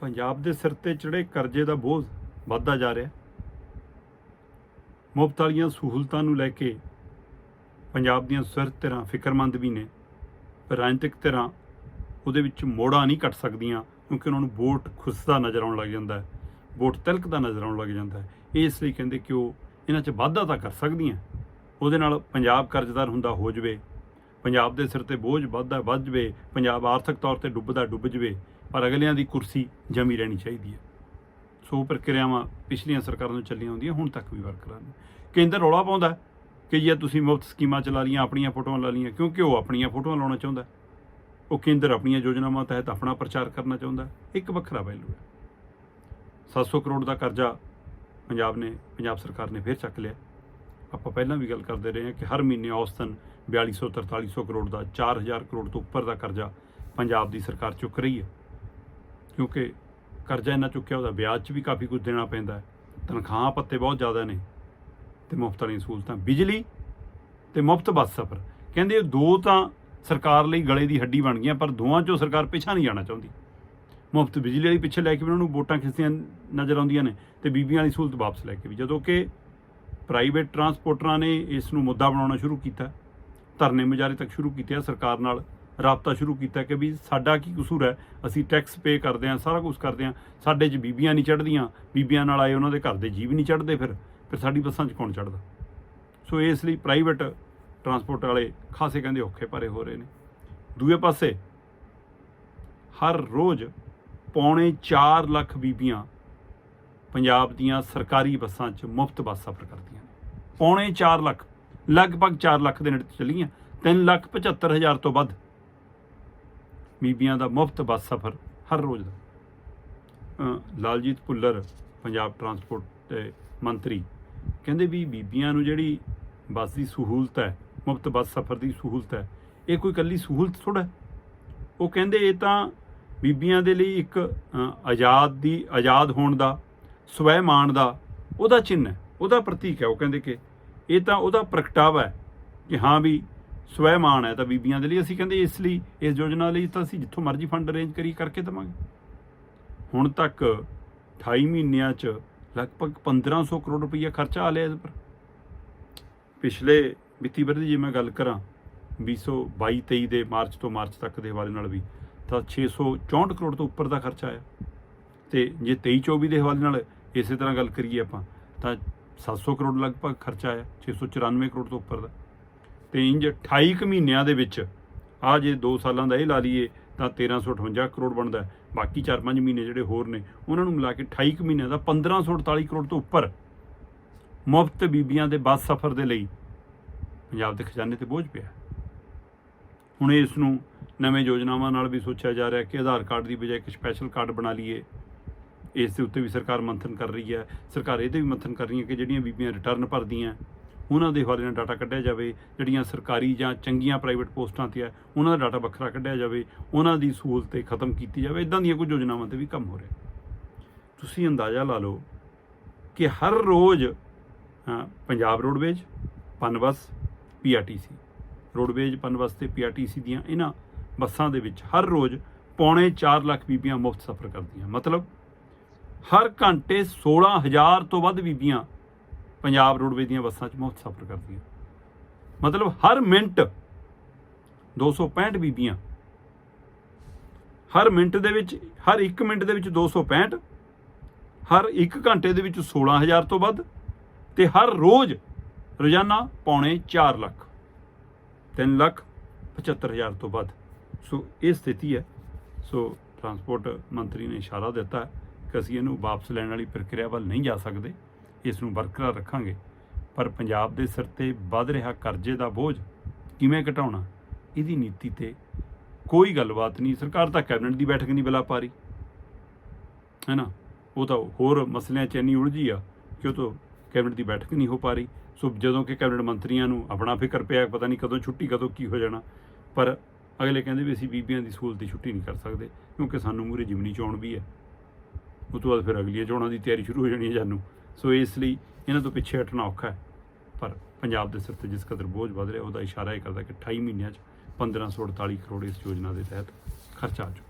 ਪੰਜਾਬ ਦੇ ਸਿਰ ਤੇ ਚੜੇ ਕਰਜ਼ੇ ਦਾ ਬੋਝ ਵੱਧਦਾ ਜਾ ਰਿਹਾ ਮੁਫਤ ਵਾਲੀਆਂ ਸਹੂਲਤਾਂ ਨੂੰ ਲੈ ਕੇ ਪੰਜਾਬ ਦੀਆਂ ਸਿਰ ਧਿਰਾਂ ਫਿਕਰਮੰਦ ਵੀ ਨੇ। ਪਰ ਰਾਜਨੀਤਿਕ ਧਿਰਾਂ ਉਹਦੇ ਵਿੱਚ ਮੋੜਾਂ ਨਹੀਂ ਕੱਟ ਸਕਦੀਆਂ ਕਿਉਂਕਿ ਉਹਨਾਂ ਨੂੰ ਵੋਟ ਖੁੱਸਦਾ ਨਜ਼ਰ ਆਉਣ ਲੱਗ ਜਾਂਦਾ ਹੈ, ਵੋਟ ਤਿਲਕਦਾ ਨਜ਼ਰ ਆਉਣ ਲੱਗ ਜਾਂਦਾ ਹੈ। ਇਸ ਲਈ ਕਹਿੰਦੇ ਕਿ ਉਹ ਇਹਨਾਂ 'ਚ ਵਾਧਾ ਤਾਂ ਕਰ ਸਕਦੀਆਂ। ਉਹਦੇ ਨਾਲ ਪੰਜਾਬ ਕਰਜ਼ਦਾਰ ਹੁੰਦਾ ਹੋ ਜਵੇ ਪੰਜਾਬ ਦੇ ਸਿਰ ਤੇ ਬੋਝ ਵੱਧਦਾ ਵੱਧ ਜਵੇ, ਪੰਜਾਬ ਆਰਥਿਕ ਤੌਰ ਤੇ ਡੁੱਬਦਾ ਡੁੱਬ ਜਵੇ, ਪਰ ਅਗਲਿਆਂ ਦੀ ਕੁਰਸੀ ਜਮੀ ਰਹਿਣੀ ਚਾਹੀਦੀ ਹੈ। ਸੋ ਪ੍ਰਕਿਰਿਆਵਾਂ ਪਿਛਲੀਆਂ ਸਰਕਾਰਾਂ ਨੂੰ ਚੱਲੀਆਂ ਹੁੰਦੀਆਂ, ਹੁਣ ਤੱਕ ਵੀ ਵਰਕਰਾਂ ਨੇ ਕੇਂਦਰ ਰੌਲਾ ਪਾਉਂਦਾ ਹੈ ਕਿ ਜੇ ਤੁਸੀਂ ਮੁਫਤ ਸਕੀਮਾਂ ਚਲਾ ਲੀਆਂ ਆਪਣੀਆਂ ਫੋਟੋਆਂ ਲਾ ਲੀਆਂ ਕਿਉਂਕਿ ਉਹ ਆਪਣੀਆਂ ਫੋਟੋਆਂ ਲਾਉਣਾ ਚਾਹੁੰਦਾ ਉਹ ਕੇਂਦਰ ਆਪਣੀਆਂ ਯੋਜਨਾਵਾਂ ਤਹਿਤ ਆਪਣਾ ਪ੍ਰਚਾਰ ਕਰਨਾ ਚਾਹੁੰਦਾ ਇੱਕ ਵੱਖਰਾ ਪਹਿਲੂ ਹੈ। 700 ਕਰੋੜ ਦਾ ਕਰਜ਼ਾ ਪੰਜਾਬ ਨੇ ਪੰਜਾਬ ਸਰਕਾਰ ਨੇ ਫਿਰ ਚੱਕ ਲਿਆ। ਆਪਾਂ ਪਹਿਲਾਂ ਵੀ ਗੱਲ ਕਰਦੇ ਰਹੇ ਹਾਂ ਕਿ ਹਰ ਮਹੀਨੇ ਔਸਤਨ 4200 4300 ਕਰੋੜ ਦਾ 4000 ਕਰੋੜ ਤੋਂ ਉੱਪਰ ਦਾ ਕਰਜ਼ਾ ਪੰਜਾਬ ਦੀ ਸਰਕਾਰ ਚੁੱਕ ਰਹੀ ਹੈ। ਕਿਉਂਕਿ ਕਰਜ਼ਾ ਇੰਨਾ ਚੁੱਕਿਆ, ਉਹਦਾ ਵਿਆਜ 'ਚ ਵੀ ਕਾਫੀ ਕੁਝ ਦੇਣਾ ਪੈਂਦਾ ਹੈ। ਤਨਖਾਹਾਂ ਪੱਤੇ ਬਹੁਤ ਜ਼ਿਆਦਾ ਨੇ ਤੇ ਮੁਫਤ ਵਾਲੀਆਂ ਸਹੂਲਤਾਂ, ਬਿਜਲੀ ਤੇ ਮੁਫਤ ਬੱਸ ਸਫ਼ਰ। ਕਹਿੰਦੇ ਦੋ ਤਾਂ ਸਰਕਾਰ ਲਈ ਗਲੇ ਦੀ ਹੱਡੀ ਬਣ ਗਈਆਂ, ਪਰ ਦੋਵਾਂ 'ਚੋਂ ਸਰਕਾਰ ਪਿੱਛਾ ਨਹੀਂ ਜਾਣਾ ਚਾਹੁੰਦੀ। ਮੁਫਤ ਬਿਜਲੀ ਵਾਲੀ ਪਿੱਛੇ ਲੈ ਕੇ ਵੀ ਉਹਨਾਂ ਨੂੰ ਵੋਟਾਂ ਖਿੱਚਦੀਆਂ ਨਜ਼ਰ ਆਉਂਦੀਆਂ ਨੇ ਤੇ ਬੀਬੀਆਂ ਵਾਲੀ ਸਹੂਲਤ ਵਾਪਸ ਲੈ ਕੇ ਵੀ। ਜਦੋਂ ਕਿ ਪ੍ਰਾਈਵੇਟ ਟਰਾਂਸਪੋਰਟਰਾਂ ਨੇ ਇਸ ਨੂੰ ਮੁੱਦਾ ਬਣਾਉਣਾ ਸ਼ੁਰੂ ਕੀਤਾ। ਧਰਨੇ ਮੁਜ਼ਾਹਰੇ ਤੱਕ ਸ਼ੁਰੂ ਕੀਤੇ ਆ, ਸਰਕਾਰ ਨਾਲ ਰਾਬਤਾ ਸ਼ੁਰੂ ਕੀਤਾ ਕਿ ਵੀ ਸਾਡਾ ਕੀ ਕਸੂਰ ਹੈ? ਅਸੀਂ ਟੈਕਸ ਪੇ ਕਰਦੇ ਹਾਂ, ਸਾਰਾ ਕੁਝ ਕਰਦੇ ਹਾਂ। ਸਾਡੇ 'ਚ ਬੀਬੀਆਂ ਨਹੀਂ ਚੜ੍ਹਦੀਆਂ, ਬੀਬੀਆਂ ਨਾਲ ਆਏ ਉਹਨਾਂ ਦੇ ਘਰ ਦੇ ਜੀਵ ਨਹੀਂ ਚੜ੍ਹਦੇ ਫਿਰ ਫਿਰ ਸਾਡੀ ਬੱਸਾਂ 'ਚ ਕੌਣ ਚੜ੍ਹਦਾ? ਸੋ ਇਸ ਲਈ ਪ੍ਰਾਈਵੇਟ ਟਰਾਂਸਪੋਰਟ ਵਾਲੇ ਖਾਸੇ ਕਹਿੰਦੇ ਔਖੇ ਭਰੇ ਹੋ ਰਹੇ ਨੇ। ਦੂਏ ਪਾਸੇ, ਹਰ ਰੋਜ਼ ਪੌਣੇ 4 ਲੱਖ ਬੀਬੀਆਂ ਪੰਜਾਬ ਦੀਆਂ ਸਰਕਾਰੀ ਬੱਸਾਂ 'ਚ ਮੁਫਤ ਬੱਸ ਸਫ਼ਰ ਕਰਦੀਆਂ ਨੇ। ਪੌਣੇ 4 ਲੱਖ ਲਗਭਗ 4 ਲੱਖ ਦੇ ਨੇੜੇ ਚੱਲੀਆਂ। 3 ਲੱਖ 75 ਹਜ਼ਾਰ ਤੋਂ ਵੱਧ ਬੀਬੀਆਂ ਦਾ ਮੁਫਤ ਬੱਸ ਸਫ਼ਰ ਹਰ ਰੋਜ਼ ਦਾ। ਲਾਲਜੀਤ ਭੁੱਲਰ, ਪੰਜਾਬ ਟਰਾਂਸਪੋਰਟ ਦੇ ਮੰਤਰੀ, ਕਹਿੰਦੇ ਵੀ ਬੀਬੀਆਂ ਨੂੰ ਜਿਹੜੀ ਬੱਸ ਦੀ ਸਹੂਲਤ ਹੈ, ਮੁਫਤ ਬੱਸ ਸਫ਼ਰ ਦੀ ਸਹੂਲਤ ਹੈ, ਇਹ ਕੋਈ ਕੱਲੀ ਸਹੂਲਤ ਥੋੜਾ ਉਹ ਕਹਿੰਦੇ ਇਹ ਤਾਂ ਬੀਬੀਆਂ ਦੇ ਲਈ ਇੱਕ ਆਜ਼ਾਦ ਦੀ, ਆਜ਼ਾਦ ਹੋਣ ਦਾ ਸਵੈਮਾਨ ਦਾ ਉਹਦਾ ਚਿੰਨ੍ਹ ਹੈ, ਉਹਦਾ ਪ੍ਰਤੀਕ ਹੈ। ਉਹ ਕਹਿੰਦੇ ਕਿ ਇਹ ਤਾਂ ਉਹਦਾ ਪ੍ਰਗਟਾਵਾ ਹੈ ਕਿ ਹਾਂ ਵੀ ਸਵੈਮਾਨ ਹੈ ਤਾਂ ਬੀਬੀਆਂ ਦੇ ਲਈ ਅਸੀਂ ਕਹਿੰਦੇ ਇਸ ਲਈ, ਇਸ ਯੋਜਨਾ ਲਈ ਤਾਂ ਅਸੀਂ ਜਿੱਥੋਂ ਮਰਜ਼ੀ ਫੰਡ ਅਰੇਂਜ ਕਰੀ ਕਰਕੇ ਦੇਵਾਂਗੇ। ਹੁਣ ਤੱਕ 28 ਮਹੀਨਿਆਂ 'ਚ ਲਗਭਗ 1500 ਕਰੋੜ ਰੁਪਈਆ ਖਰਚਾ ਆ ਲਿਆ ਇਸ ਪਰ ਪਿਛਲੇ ਵਿੱਤੀ ਵਰ੍ਹੇ ਦੀ ਜੇ ਮੈਂ ਗੱਲ ਕਰਾਂ 2022 23 ਦੇ ਮਾਰਚ ਤੋਂ ਮਾਰਚ ਤੱਕ ਦੇ ਹਵਾਲੇ ਨਾਲ ਵੀ, ਤਾਂ 664 ਕਰੋੜ ਤੋਂ ਉੱਪਰ ਦਾ ਖਰਚਾ ਆਇਆ। ਤੇ ਜੇ 23 24 ਦੇ ਹਵਾਲੇ ਨਾਲ ਇਸੇ ਤਰ੍ਹਾਂ ਗੱਲ ਕਰੀਏ ਆਪਾਂ, ਤਾਂ 700 ਕਰੋੜ ਲਗਭਗ ਖਰਚਾ ਆਇਆ 694 ਕਰੋੜ ਤੋਂ ਉੱਪਰ ਦਾ। ਤੇ ਇੰਜ 28 ਕੁ ਮਹੀਨਿਆਂ ਦੇ ਵਿੱਚ ਆ ਜੇ 2 ਸਾਲਾਂ ਦਾ ਇਹ ਲਾ ਲਈਏ ਤਾਂ 1358 ਕਰੋੜ ਬਣਦਾ ਬਾਕੀ 4-5 ਮਹੀਨੇ ਜਿਹੜੇ ਹੋਰ ਨੇ, ਉਹਨਾਂ ਨੂੰ ਮਿਲਾ ਕੇ 28 ਕੁ ਮਹੀਨਿਆਂ ਦਾ 1548 ਕਰੋੜ ਤੋਂ ਉੱਪਰ ਮੁਫਤ ਬੀਬੀਆਂ ਦੇ ਬੱਸ ਸਫ਼ਰ ਦੇ ਲਈ ਪੰਜਾਬ ਦੇ ਖਜ਼ਾਨੇ ਤੇ ਬੋਝ ਪਿਆ। ਹੁਣ ਇਸ ਨੂੰ ਨਵੇਂ ਯੋਜਨਾਵਾਂ ਨਾਲ ਵੀ ਸੋਚਿਆ ਜਾ ਰਿਹਾ ਕਿ ਆਧਾਰ ਕਾਰਡ ਦੀ ਬਜਾਏ ਇੱਕ ਸਪੈਸ਼ਲ ਕਾਰਡ ਬਣਾ ਲਈਏ। ਇਸ ਦੇ ਉੱਤੇ ਵੀ ਸਰਕਾਰ ਮੰਥਨ ਕਰ ਰਹੀ ਹੈ। ਸਰਕਾਰ ਇਹਦੇ ਵੀ ਮੰਥਨ ਕਰ ਰਹੀ ਹੈ ਕਿ ਜਿਹੜੀਆਂ ਬੀਬੀਆਂ ਰਿਟਰਨ ਭਰਦੀਆਂ, ਉਹਨਾਂ ਦੇ ਹਵਾਲੇ ਨਾਲ ਡਾਟਾ ਕੱਢਿਆ ਜਾਵੇ। ਜਿਹੜੀਆਂ ਸਰਕਾਰੀ ਜਾਂ ਚੰਗੀਆਂ ਪ੍ਰਾਈਵੇਟ ਪੋਸਟਾਂ ਤੇ ਆ, ਉਹਨਾਂ ਦਾ ਡਾਟਾ ਵੱਖਰਾ ਕੱਢਿਆ ਜਾਵੇ। ਉਹਨਾਂ ਦੀ ਸਹੂਲਤ ਤੇ ਖਤਮ ਕੀਤੀ ਜਾਵੇ। ਇਦਾਂ ਦੀਆਂ ਕੁਝ ਯੋਜਨਾਵਾਂ ਤੇ ਵੀ ਕੰਮ ਹੋ ਰਿਹਾ। ਤੁਸੀਂ ਅੰਦਾਜ਼ਾ ਲਾ ਲਓ ਕਿ ਹਰ ਰੋਜ਼ Punjab roadways, Punbus, PRTC, roadways, Punbus ਤੇ ਪੀਆਰਟੀਸੀ ਦੀਆਂ ਇਹਨਾਂ ਬੱਸਾਂ ਦੇ ਵਿੱਚ ਹਰ ਰੋਜ਼ ਪੌਣੇ 4 ਲੱਖ ਬੀਬੀਆਂ ਮੁਫਤ ਸਫ਼ਰ ਕਰਦੀਆਂ। ਮਤਲਬ ਹਰ ਘੰਟੇ 16000 ਤੋਂ ਵੱਧ ਬੀਬੀਆਂ ਪੰਜਾਬ ਰੋਡਵੇਜ ਦੀਆਂ ਬੱਸਾਂ 'ਚ ਮੁਫਤ ਸਫ਼ਰ ਕਰਦੀਆਂ। ਮਤਲਬ ਹਰ ਮਿੰਟ 265 ਬੀਬੀਆਂ। ਹਰ ਮਿੰਟ ਦੇ ਵਿੱਚ, ਹਰ 1 ਮਿੰਟ ਦੇ ਵਿੱਚ 265 ਹਰ 1 ਘੰਟੇ ਦੇ ਵਿੱਚ 16000 ਤੋਂ ਵੱਧ ਤੇ ਹਰ ਰੋਜ਼ ਰੋਜ਼ਾਨਾ ਪੌਣੇ 4 ਲੱਖ 3 ਲੱਖ 75000 ਤੋਂ ਵੱਧ। ਸੋ ਇਹ ਸਥਿਤੀ ਹੈ। ਸੋ ਟਰਾਂਸਪੋਰਟ ਮੰਤਰੀ ਨੇ ਇਸ਼ਾਰਾ ਦਿੱਤਾ ਹੈ। ਕਿ ਅਸੀਂ ਇਹਨੂੰ ਵਾਪਸ ਲੈਣ ਵਾਲੀ ਪ੍ਰਕਿਰਿਆ ਵੱਲ ਨਹੀਂ ਜਾ ਸਕਦੇ, ਇਸ ਨੂੰ ਬਰਕਰਾਰ ਰੱਖਾਂਗੇ। ਪਰ ਪੰਜਾਬ ਦੇ ਸਿਰ ਤੇ ਵੱਧ ਰਿਹਾ ਕਰਜ਼ੇ ਦਾ ਬੋਝ ਕਿਵੇਂ ਘਟਾਉਣਾ, ਇਹਦੀ ਨੀਤੀ ਤੇ ਕੋਈ ਗੱਲਬਾਤ ਨਹੀਂ। ਸਰਕਾਰ ਤਾਂ ਕੈਬਨਿਟ ਦੀ ਬੈਠਕ ਨਹੀਂ ਬੁਲਾ ਪਾ ਰਹੀ। ਹੈ ਨਾ ਉਹ ਤਾਂ ਹੋਰ ਮਸਲਿਆਂ 'ਚ ਇੰਨੀ ਉਲਝੀ ਆ ਕਿ ਉਹ ਤੋਂ ਕੈਬਨਿਟ ਦੀ ਬੈਠਕ ਨਹੀਂ ਹੋ ਪਾ ਰਹੀ। ਸੋ ਜਦੋਂ ਕਿ ਕੈਬਨਿਟ ਮੰਤਰੀਆਂ ਨੂੰ ਆਪਣਾ ਫਿਕਰ ਪਿਆ, ਪਤਾ ਨਹੀਂ ਕਦੋਂ ਛੁੱਟੀ, ਕਦੋਂ ਕੀ ਹੋ ਜਾਣਾ। ਪਰ ਅਗਲੇ ਕਹਿੰਦੇ ਵੀ ਅਸੀਂ ਬੀਬੀਆਂ ਦੀ ਸਹੂਲਤ ਦੀ ਛੁੱਟੀ ਨਹੀਂ ਕਰ ਸਕਦੇ, ਕਿਉਂਕਿ ਸਾਨੂੰ ਮੂਰੇ ਜਿਮਨੀ ਚੋਣ ਵੀ ਹੈ। ਉਹ ਤੋਂ ਬਾਅਦ ਫਿਰ ਅਗਲੀਆਂ ਚੋਣਾਂ ਦੀ ਤਿਆਰੀ ਸ਼ੁਰੂ ਹੋ ਜਾਣੀ ਹੈ ਜਾਨੂੰ। ਸੋ ਇਸ ਲਈ ਇਹਨਾਂ ਤੋਂ ਪਿੱਛੇ ਹਟਣਾ ਔਖਾ ਹੈ। ਪਰ ਪੰਜਾਬ ਦੇ ਸਿਰ ਤੇ ਜਿਸ ਕਦਰ ਬੋਝ ਵੱਧ ਰਿਹਾ, ਉਹਦਾ ਇਸ਼ਾਰਾ ਇਹ ਕਰਦਾ ਕਿ 28 ਮਹੀਨਿਆਂ 'ਚ 1548 ਕਰੋੜ ਇਸ ਯੋਜਨਾ ਦੇ ਤਹਿਤ ਖਰਚਾ ਆ ਚੁੱਕਾ